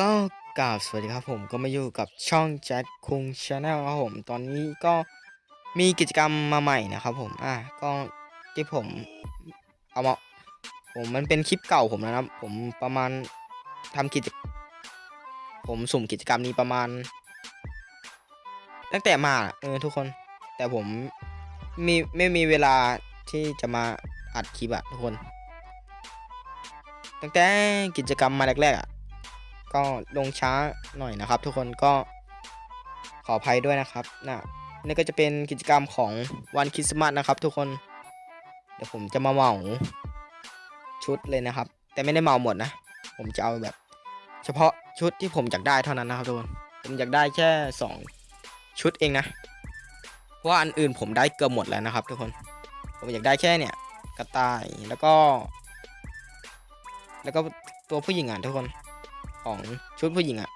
ก็กราบสวัสดีครับผมก็มาอยู่กับช่องแจ็คคุงชาแนลครับผมตอนนี้ก็มีกิจกรรมมาใหม่นะครับผมอะก็ที่ผมเอามาผมมันเป็นคลิปเก่าผมนะครับ ผมประมาณทำกิจ ผมสุ่มกิจกรรมนี้ประมาณ ตั้งแต่มาเออทุกคน แต่ผมมีไม่มีเวลาที่จะมาอัดคลิปอะทุกคน ตั้งแต่กิจกรรมมาแรกๆอะ ก็ลงช้าหน่อยนะครับ ทุกคนก็ขออภัยด้วยนะครับนะนี่ก็จะเป็นกิจกรรมของวันคริสต์มาสนะครับ ทุกคน เดี๋ยวผมจะมาเหมาชุดเลยนะครับ แต่ไม่ได้เหมาหมดนะ ผมจะเอาแบบ เฉพาะชุดที่ผมอยากได้เท่านั้นนะครับทุกคนผมอยากได้แค่สองชุดเองนะเพราะอันอื่นผมได้เกือบหมดแล้วนะครับ ทุกคน ผมอยากได้แค่เนี่ยกระต่ายแล้วก็ แล้วก็ตัวผู้หญิงอะทุกคน ของชุดผู้หญิงอะ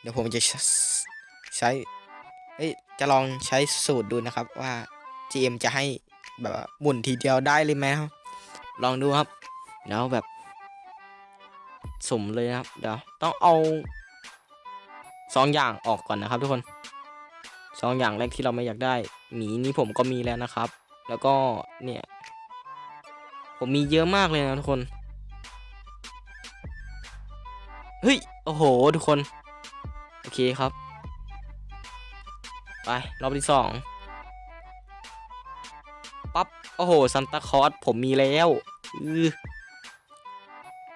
เดี๋ยวผมจะใช้เอ้ยจะลองใช้สูตรดูนะครับว่า GM จะให้แบบว่าหมุนทีเดียวได้เลยไหมครับ ลองดูครับเดี๋ยวแบบสุ่มเลยนะครับ เดี๋ยวต้องเอาสองอย่างออกก่อนนะครับทุกคนสองอย่างแรกที่เราไม่อยากได้หมีนี้ผมก็มีแล้วนะครับ แล้วก็เนี่ย ผมมีเยอะมากเลยนะทุกคน เฮ้ย โอ้โห ทุกคน โอเคครับ ไป รอบที่สองปั๊บ โอ้โหซันตาคอสผมมีแล้วอือ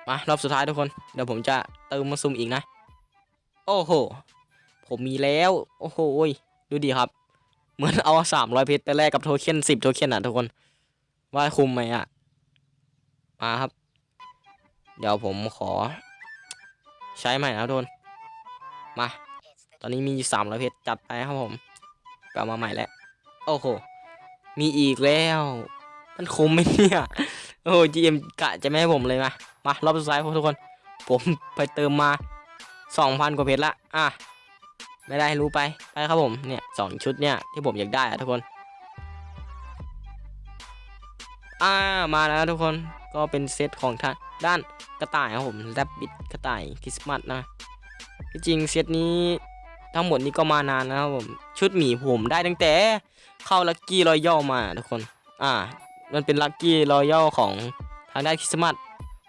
มารอบสุดท้ายทุกคน เดี๋ยวผมจะเติมมาซุ่มอีกนะ โอ้โห ผมมีแล้ว โอ้โหดูดีครับ เหมือนเอาสามร้อยเพชรไปแลกกับโทเค็นสิบโทเค็นอะทุกคน ว่าคุ้มไหมอะ มาครับ เดี๋ยวผมขอ ใช้ใหม่นะทุกคนมา ตอนนี้มีสามร้อยเพชรจัดไปครับผมกลับมาใหม่แล้ว โอ้โห มีอีกแล้ว มันคุ้มไหมเนี่ย โอ้จีเอ็มกะจะไม่ให้ผมเลยมา มารอบสุดท้ายครับทุกคน ผมไปเติมมาสองพันกว่าเพชรละ อะ ไม่ได้รู้ไป ไปครับผม เนี่ยสองชุดเนี่ยที่ผมอยากได้อะทุกคน อ่ามาแล้วทุกคนก็เป็นเซตของทางด้านกระต่ายครับผมแรบบิดกระต่ายคริสต์มาสนะที่จริงเซตนี้ทั้งหมดนี้ก็มานานนะครับผมชุดหมีผมได้ตั้งแต่เข้าลัคกี้รอยัลมาทุกคน อ่า มันเป็นลัคกี้รอยัลของทางด้านคริสต์มาส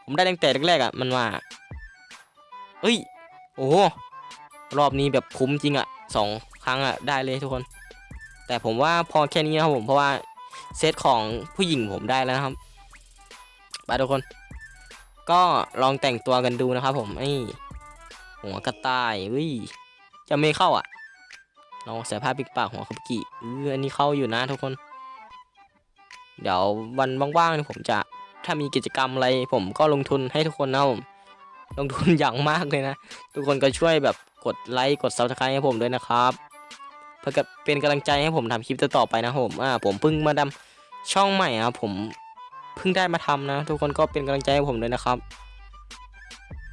ผมได้ตั้งแต่แรกๆอะมันมาเอ้ยโอ้โหรอบนี้แบบคุ้มจริงอะสองครั้งอะได้เลยทุกคน แต่ผมว่าพอแค่นี้ครับผมเพราะว่า เซตของผู้หญิงผมได้แล้วนะครับไปทุกคน ก็ลองแต่งตัวกันดูนะครับ ผมไอ้หัวกระต่ายวิจะไม่เข้าอะลองใส่ผ้าปิดปากหัวคาบุกิเอออันนี้เข้าอยู่นะทุกคน เดี๋ยววันว่างๆนี่ผมจะถ้ามีกิจกรรมอะไร ผมก็ลงทุนให้ทุกคนนะผมลงทุนอย่างมากเลยนะ ทุกคนก็ช่วยแบบกดไลค์กดซับสไครต์ให้ผมด้วยนะครับ เพื่อเป็นกำลังใจให้ผมทำคลิปต่อไปนะผมอ่าผมเพิ่งมาดำช่องใหม่ครับผมเพิ่งได้มาทำนะ ทุกคนก็เป็นกำลังใจให้ผมด้วยนะครับ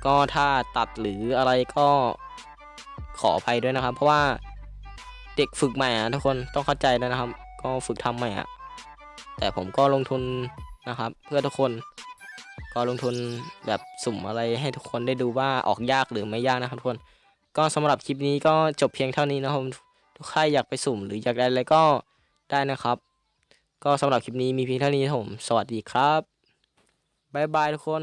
ก็ถ้าตัดหรืออะไรก็ขออภัยด้วยนะครับ เพราะว่าเด็กฝึกใหม่อะทุกคนต้องเข้าใจนะครับ ก็ฝึกทำใหม่อะแต่ผมก็ลงทุนนะครับ เพื่อทุกคนก็ลงทุนแบบสุ่มอะไรให้ทุกคนได้ดูว่าออกยากหรือไม่ยากนะครับทุกคน ก็สำหรับคลิปนี้ก็จบเพียงเท่านี้นะครับ ทุกใครอยากไปสุ่มหรืออยากได้อะไรก็ได้นะครับ ก็สำหรับคลิปนี้มีเพียงเท่านี้ผม สวัสดีครับ บ๊ายบายทุกคน